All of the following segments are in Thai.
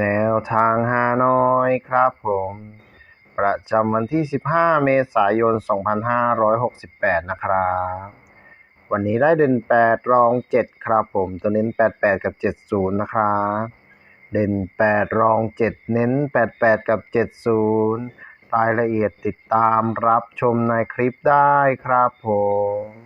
แนวทางฮานอยครับผม ประจำวันที่ 15 เมษายน 2568 นะครับ วันนี้ได้เด่น 8 รอง 7 ครับผม ตัวเน้น 88 กับ 70 นะครับ เด่น 8 รอง 7 เน้น 88 กับ 70 รายละเอียดติดตามรับชมในคลิปได้ครับผม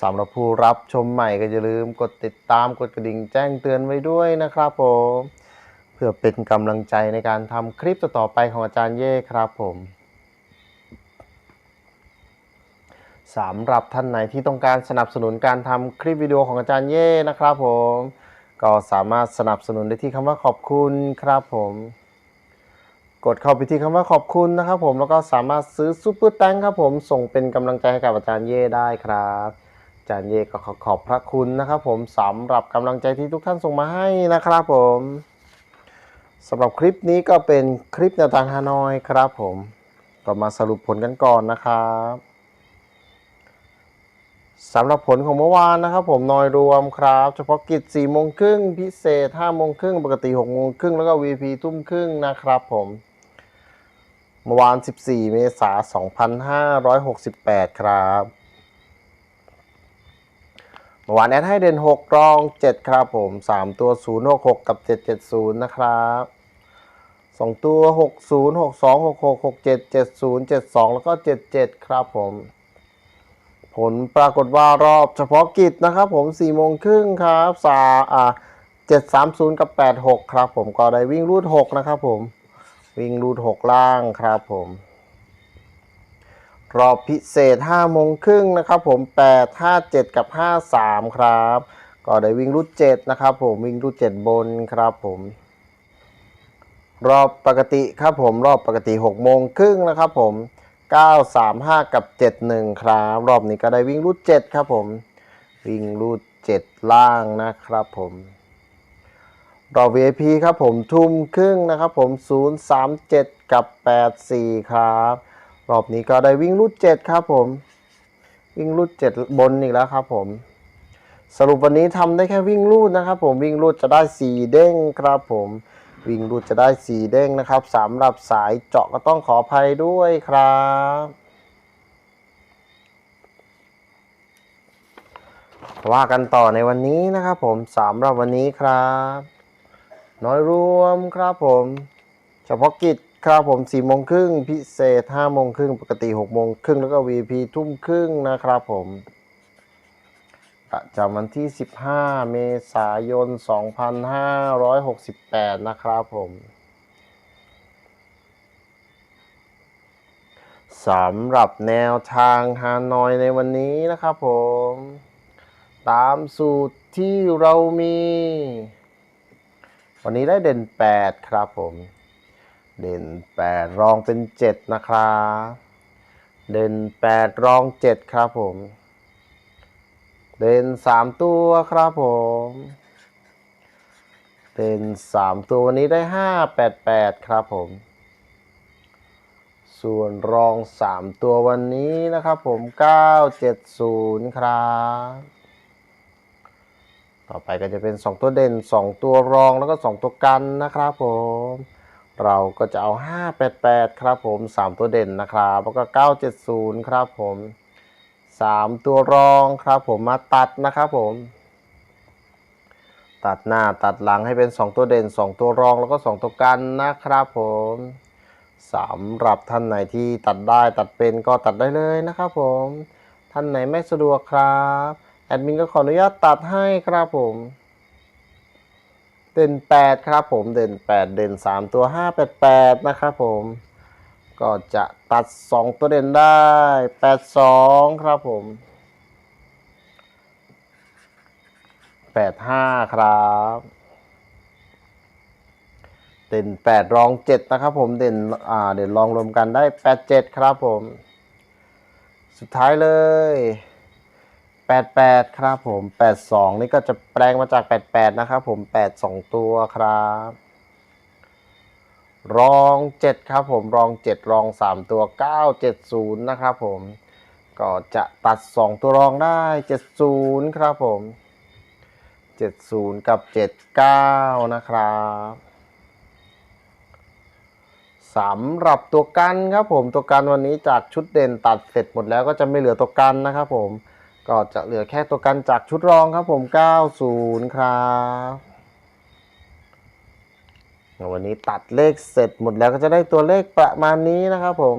สำหรับผู้รับชมใหม่ก็อย่าลืมกดติดตามกดกระดิ่งแจ้งเตือนไว้ด้วยนะครับผมเพื่อเป็นกำลังใจในการทำคลิปต่อไปของอาจารย์เย่ครับผมสำหรับท่านไหนที่ต้องการสนับสนุนการทำคลิปวิดีโอของอาจารย์เย่นะครับผม ก็สามารถสนับสนุนได้ที่คำว่าขอบคุณครับผม กดเข้าไปที่คำว่าขอบคุณนะครับผมแล้วก็สามารถซื้อซูเปอร์แตงครับผมส่งเป็นกำลังใจให้กับอาจารย์เย่ได้ครับ จารย์เยก็ขอขอบพระคุณนะครับผมสำหรับกำลังใจที่ทุกท่านส่งมาให้นะครับผมสำหรับคลิปนี้ก็เป็นคลิปแนวทางฮานอยครับผมก็มาสรุปผลกันก่อนนะครับสำหรับผลของเมื่อวานนะครับผมนอยรวมครับ เฉพาะกิจ4โมงครึ่งพิเศษ5โมงครึ่งปกติ6โมงครึ่งแล้วก็ VP ทุ่มครึ่งนะครับผมเมื่อวาน 14 เมษายน 2568 ครับ เมื่อวานแอดให้เด่น 6 รอง 7 ครับผม 3 ตัว 066 กับ 770 นะครับ 2 ตัว 60 62 66 67 70 72 แล้วก็ 77 ครับผม ผลปรากฏว่ารอบเฉพาะกิจนะครับผม4โมงครึ่งครับสาอ่า730 กับ 86 ครับผมก็ได้วิ่งรูด 6 นะครับผม วิ่งรูด 6 ล่างครับผม รอบพิเศษ5โมงครึ่งนะครับผม8 5 7 กับ 53 ครับ ก็ได้วิ่งรูด7นะครับผมวิ่งรูด7บนครับผมรอบปกติครับผมรอบปกติ6โมงครึ่งนะครับผม9 3 5 กับ 71 ครับ รอบนี้ก็ได้วิ่งรูด7ครับผม วิ่งรูด7 ล่างนะครับผม รอบ VIP ครับผมทุ่มครึ่งนะครับผม 037 กับ 84 ครับ รอบนี้ก็ได้วิ่งรูดเจ็ดครับผม วิ่งรูดเจ็ดบนอีกแล้วครับผม สรุปวันนี้ทำได้แค่วิ่งรูดนะครับ ผมวิ่งรูดจะได้สี่เด้งครับผมวิ่งรูดจะได้สี่เด้งนะครับสำหรับสายเจาะก็ต้องขออภัยด้วยครับว่ากันต่อในวันนี้นะครับผมสำหรับวันนี้ครับ น้อยรวมครับผม เฉพาะกิจ ครับผม4โมงครึ่งพิเศษ5โมงครึ่งปกติ6โมงครึ่งแล้วก็ VP ทุ่มครึ่งนะครับผมประจำวันที่ 15 เมษายน 2568 นะครับผมสำหรับแนวทางฮานอยในวันนี้นะครับผม ตามสูตรที่เรามี วันนี้ได้เด่น 8 ครับผม เด่น 8 รองเป็น 7 นะครับเด่น 8 รอง 7 ครับผม เด่น 3 ตัวครับผม เด่น 3 ตัววันนี้ได้ 5 8 8 ครับผม ส่วนรอง 3 ตัววันนี้นะครับผม 9 7 0 ครับต่อไปก็จะเป็น 2 ตัวเด่น 2 ตัวรองแล้วก็ 2 ตัวกันนะครับผม เราก็จะเอา 588 ครับผม 3 ตัวเด่นนะครับ แล้วก็ 970 ครับผมสามตัวรองครับผมมาตัดนะครับผม ตัดหน้าตัดหลังให้เป็น 2 ตัวเด่น 2 ตัวรองแล้วก็ 2 ตัวกันนะครับผมสำหรับท่านไหนที่ตัดได้ตัดเป็นก็ตัดได้เลยนะครับผม ท่านไหนไม่สะดวกครับ แอดมินก็ขออนุญาตตัดให้ครับผม เด่น 8 ครับผมเด่น 8 เด่น 3 ตัว 5 8 8 นะครับผม ก็จะตัด 2 ตัวเด่นได้ 8 2 ครับผม 8 5 ครับ เด่น 8 รอง 7 นะครับผมเด่นอ่าเด่นรองรวมกันได้ 8 7 ครับผม สุดท้ายเลย 88 ครับผม 82 นี่ก็จะแปลงมาจาก 88 นะครับผม 8 2 ตัวครับ รอง 7 ครับผม รอง 7 รอง 3 ตัว 970 นะครับผม ก็จะตัด 2 ตัวรองได้ 70 ครับผม 70 กับ 79 นะครับสำหรับตัวกันครับผม ตัวกันวันนี้จากชุดเด่นตัดเสร็จหมดแล้วก็จะไม่เหลือตัวกันนะครับผม ก็จะเหลือแค่ตัวกันจากชุดรองครับผม 90 ครับวันนี้ตัดเลขเสร็จหมดแล้วก็จะได้ตัวเลขประมาณนี้นะครับผม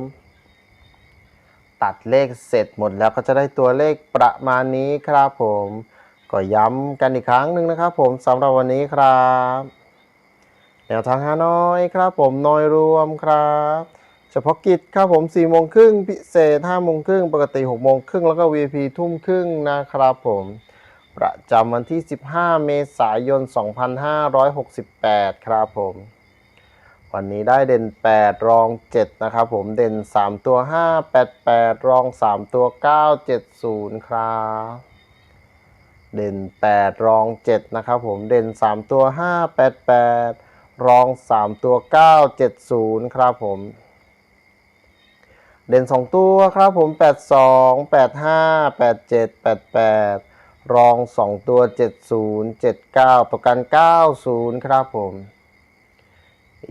ตัดเลขเสร็จหมดแล้วก็จะได้ตัวเลขประมาณนี้ครับผม ก็ย้ำกันอีกครั้งหนึ่งนะครับผมสำหรับวันนี้ครับแนวทางฮานอยครับผมนอยรวมครับ ฉพาะกิจครับผม4โมงครึ่งพิเศษ5โมงครึ่งปกติ6โมงครึ่งแล้วก็ VIP ทุ่มครึ่งนะครับผม ประจำวันที่ 15 เมษายน 2568 ครับผม วันนี้ได้เด่น 8 รอง 7 นะครับผมเด่น 3 ตัว 5 8 8 รอง 3 ตัว 9 70 ครับเด่น 8 รอง 7 นะครับผมเด่น 3 ตัว 5 8 8 รอง 3 ตัว 9 70 ครับผม เด่น 2 ตัวครับผม 82 85 87 88 รอง 2 ตัว 70 79ตัวกัน 90 ครับผม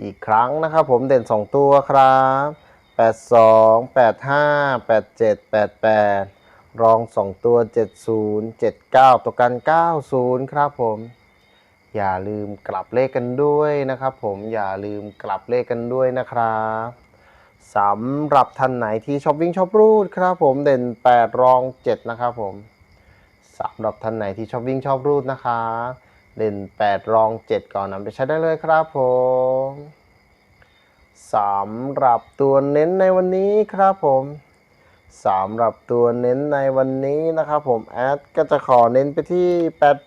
อีกครั้งนะครับผมเด่น 2 ตัวครับ 82 85 87 88 รอง 2 ตัว 70 79ตัวกัน 90 ครับผม อย่าลืมกลับเลขกันด้วยนะครับผมอย่าลืมกลับเลขกันด้วยนะครับ สำหรับท่านไหนที่ชอบวิ่งชอบรูดครับผมเด่น 8 รอง 7 นะครับผมสำหรับท่านไหนที่ชอบวิ่งชอบรูดนะครับเด่น 8 รอง 7 ก่อนนำไปใช้ได้เลยครับผมสำหรับตัวเน้นในวันนี้ครับผมสำหรับตัวเน้นในวันนี้นะครับผมแอดก็จะขอเน้นไปที่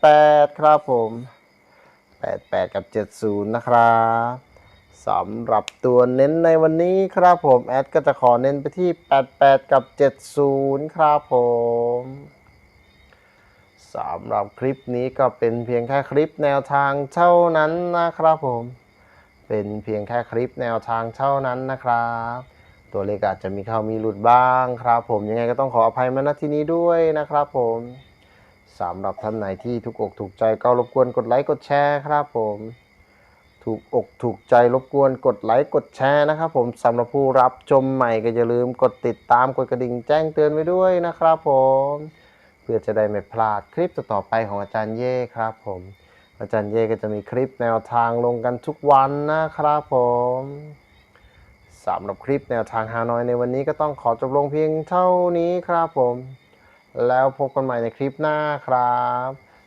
88 ครับผม 88 กับ 70 นะครับ สำหรับตัวเน้นในวันนี้ครับผม แอดก็จะขอเน้นไปที่ 88 กับ 70 ครับผมสำหรับคลิปนี้ก็เป็นเพียงแค่คลิปแนวทางเท่านั้นนะครับผม เป็นเพียงแค่คลิปแนวทางเท่านั้นนะครับ ตัวเลขอาจจะมีเข้ามีหลุดบ้างครับผมยังไงก็ต้องขออภัยมาณที่นี้ด้วยนะครับผมสำหรับท่านไหนที่ถูกอกถูกใจก็รบกวนกดไลค์กดแชร์ครับผม ถูกอกถูกใจรบกวนกดไลค์กดแชร์นะครับ ผมสำหรับผู้รับชมใหม่ก็อย่าลืมกดติดตามกดกระดิ่งแจ้งเตือนไว้ด้วยนะครับผมเพื่อจะได้ไม่พลาดคลิปต่อไปของอาจารย์เย่ครับ ผม อาจารย์เย่ก็จะมีคลิปแนวทางลงกันทุกวันนะครับผมสำหรับคลิปแนวทางฮานอยในวันนี้ก็ต้องขอจบลงเพียงเท่านี้ครับผม แล้วพบกันใหม่ในคลิปหน้าครับ